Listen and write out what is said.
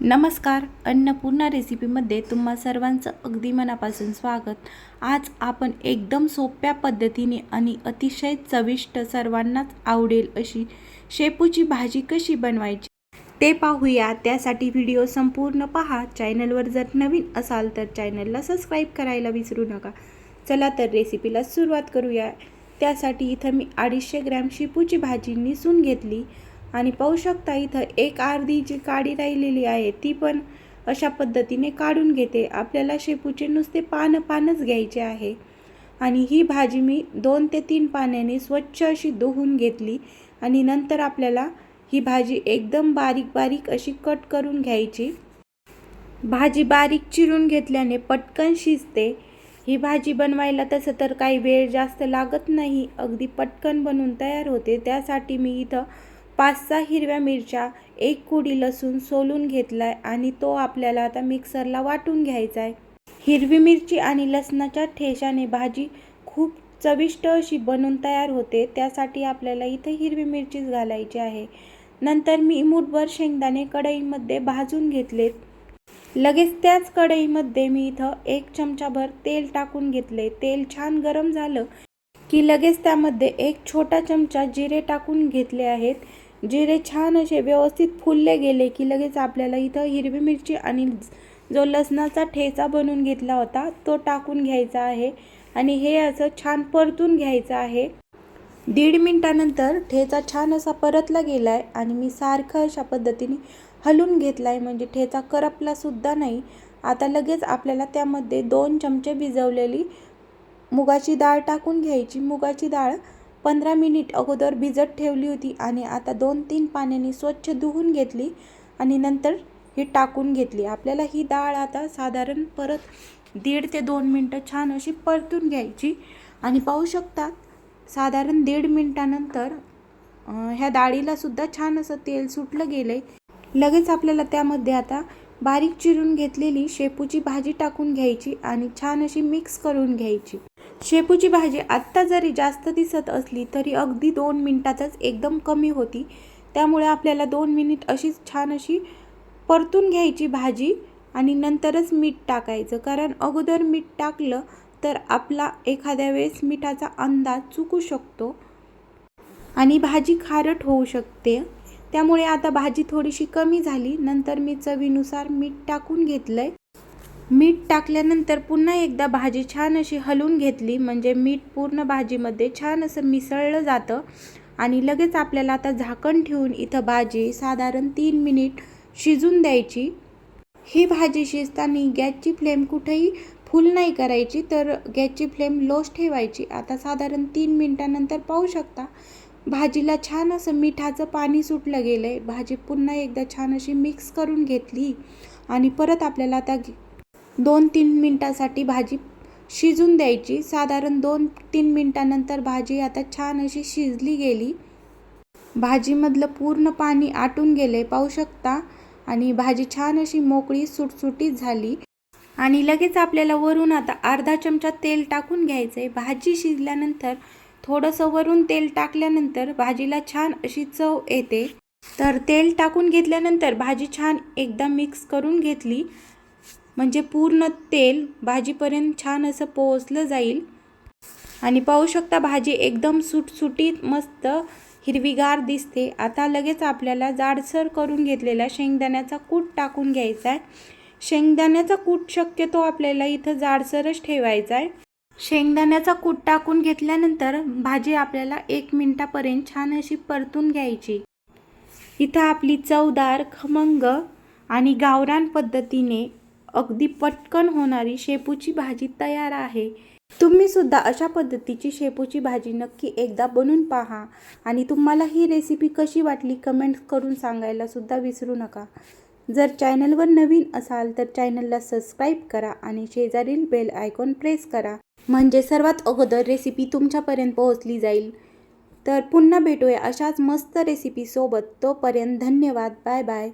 नमस्कार अन्नपूर्णा रेसिपीमध्ये तुम्हा सर्वांचं अगदी मनापासून स्वागत. आज आपण एकदम सोप्या पद्धतीने आणि अतिशय चविष्ट सर्वांनाच आवडेल अशी शेपूची भाजी कशी बनवायची ते पाहूया. त्यासाठी व्हिडिओ संपूर्ण पहा. चॅनलवर जर नवीन असाल तर चॅनलला सबस्क्राईब करायला विसरू नका. चला तर रेसिपीला सुरुवात करूया. त्यासाठी इथं मी अडीचशे ग्रॅम शेपूची भाजी निसून घेतली. आणि पाहू शकता इथं एक अर्धी जी काडी राहिलेली आहे ती पण अशा पद्धतीने काढून घेते. आपल्याला शेपूचे नुसते पानं पानच घ्यायचे आहे. आणि ही भाजी मी दोन ते तीन पाण्याने स्वच्छ अशी धुवून घेतली आणि नंतर आपल्याला ही भाजी एकदम बारीक बारीक अशी कट करून घ्यायची. भाजी बारीक चिरून घेतल्याने पटकन शिजते. ही भाजी बनवायला तसं तर काही वेळ जास्त लागत नाही. अगदी पटकन बनवून तयार होते. त्यासाठी मी इथं पाच सहा हिरव्या मिरच्या एक कुडी लसूण सोलून घेतला आहे आणि तो आपल्याला आता मिक्सरला वाटून घ्यायचा आहे हिरवी मिरची आणि लसणाच्या ठेशाने भाजी खूप चविष्ट अशी बनवून तयार होते त्यासाठी आपल्याला इथं हिरवी मिरचीच घालायची आहे. नंतर मी मूठभर शेंगदाणे कढईमध्ये भाजून घेतलेत. लगेच त्याच कढईमध्ये मी इथं एक चमचाभर तेल टाकून घेतले. तेल छान गरम झालं की लगेच त्यामध्ये एक छोटा चमचा जिरे टाकून घेतले आहेत. जिरे छान असे व्यवस्थित फुलले गेले की लगेच आपल्याला इथं हिरवी मिरची आणि जो लसणाचा ठेचा बनवून घेतला होता तो टाकून घ्यायचा आहे. आणि हे असं छान परतून घ्यायचं आहे. दीड मिनटानंतर ठेचा छान असा परतला गेला आहे आणि मी सारखं अशा पद्धतीने हलून घेतला आहे म्हणजे ठेचा करपलासुद्धा नाही. आता लगेच आपल्याला त्यामध्ये दोन चमचे भिजवलेली मुगाची डाळ टाकून घ्यायची. मुगाची डाळ पंधरा मिनिट अगोदर भिजत ठेवली होती आणि आता दोन तीन पाण्याने स्वच्छ धुवून घेतली आणि नंतर ही टाकून घेतली. आपल्याला ही डाळ आता साधारण परत दीड ते दोन मिनटं छान अशी परतून घ्यायची. आणि पाहू शकता साधारण दीड मिनटानंतर ह्या डाळीला सुद्धा छान असं तेल सुटलं गेलं आहे लगेच आपल्याला त्यामध्ये आता बारीक चिरून घेतलेली शेपूची भाजी टाकून घ्यायची आणि छान अशी मिक्स करून घ्यायची. शेपूची भाजी आत्ता जरी जास्त दिसत असली तरी अगदी दोन मिनिटातच एकदम कमी होती. त्यामुळे आपल्याला दोन मिनिट अशीच छान अशी परतून घ्यायची भाजी आणि नंतरच मीठ टाकायचं. कारण अगोदर मीठ टाकलं तर आपला एखाद्या वेळेस मिठाचा अंदाज चुकू शकतो आणि भाजी खारट होऊ शकते. त्यामुळे आता भाजी थोडीशी कमी झाली. नंतर मी चवीनुसार मीठ टाकून घेतलंय. मीठ टाकल्यानंतर पुन्हा एकदा भाजी छान अशी हलवून घेतली. म्हणजे मीठ पूर्ण भाजीमध्ये छान असं मिसळलं जातं. आणि लगेच आपल्याला आता झाकण ठेवून इथं भाजी साधारण तीन मिनिट शिजून द्यायची. ही भाजी शिजताना गॅसची फ्लेम कुठेही फुल नाही करायची तर गॅसची फ्लेम लोच ठेवायची. आता साधारण तीन मिनटानंतर पाहू शकता. भाजीला छान असं मिठाचं पाणी सुटलं गेलं आहे भाजी पुन्हा एकदा छान अशी मिक्स करून घेतली आणि परत आपल्याला आता दोन तीन मिनटासाठी भाजी शिजून द्यायची. साधारण दोन तीन मिनटानंतर भाजी आता छान अशी शिजली गेली. भाजीमधलं पूर्ण पाणी आटून गेले पाहू शकता. आणि भाजी छान अशी मोकळी सुटसुटीत झाली. आणि लगेच आपल्याला वरून आता अर्धा चमचा तेल टाकून घ्यायचं आहे भाजी शिजल्यानंतर थोडंसं वरून तेल टाकल्यानंतर भाजीला छान अशी चव येते. तर तेल टाकून घेतल्यानंतर भाजी छान एकदा मिक्स करून घेतली. म्हणजे पूर्ण तेल भाजीपर्यंत छान असं पोहोचलं जाईल. आणि पाहू शकता भाजी एकदम सुटसुटीत मस्त हिरवीगार दिसते. आता लगेच आपल्याला जाडसर करून घेतलेला शेंगदाण्याचा कूट टाकून घ्यायचा आहे. शेंगदाण्याचा कूट शक्यतो आपल्याला इथं जाडसरच ठेवायचा आहे. शेंगदाण्याचा कूट टाकून घेतल्यानंतर भाजी आपल्याला एक मिनटापर्यंत छान अशी परतून घ्यायची. इथं आपली चवदार खमंग आणि गावरान पद्धतीने अगदी पटकन होणारी शेपूची भाजी तयार आहे. तुम्ही सुद्धा अशा पद्धतीची शेपूची भाजी नक्की एकदा बनवून पहा आणि तुम्हाला ही रेसिपी कशी वाटली कमेंट करून सांगायला सुद्धा विसरू नका. जर चॅनलवर नवीन असाल तर चॅनलला सबस्क्राईब करा आणि शेजारील बेल आयकॉन प्रेस करा. म्हणजे सर्वात अगोदर रेसिपी तुमच्यापर्यंत पोहोचली जाईल. तर पुन्हा भेटूया अशाच मस्त रेसिपीसोबत तोपर्यंत धन्यवाद. Bye bye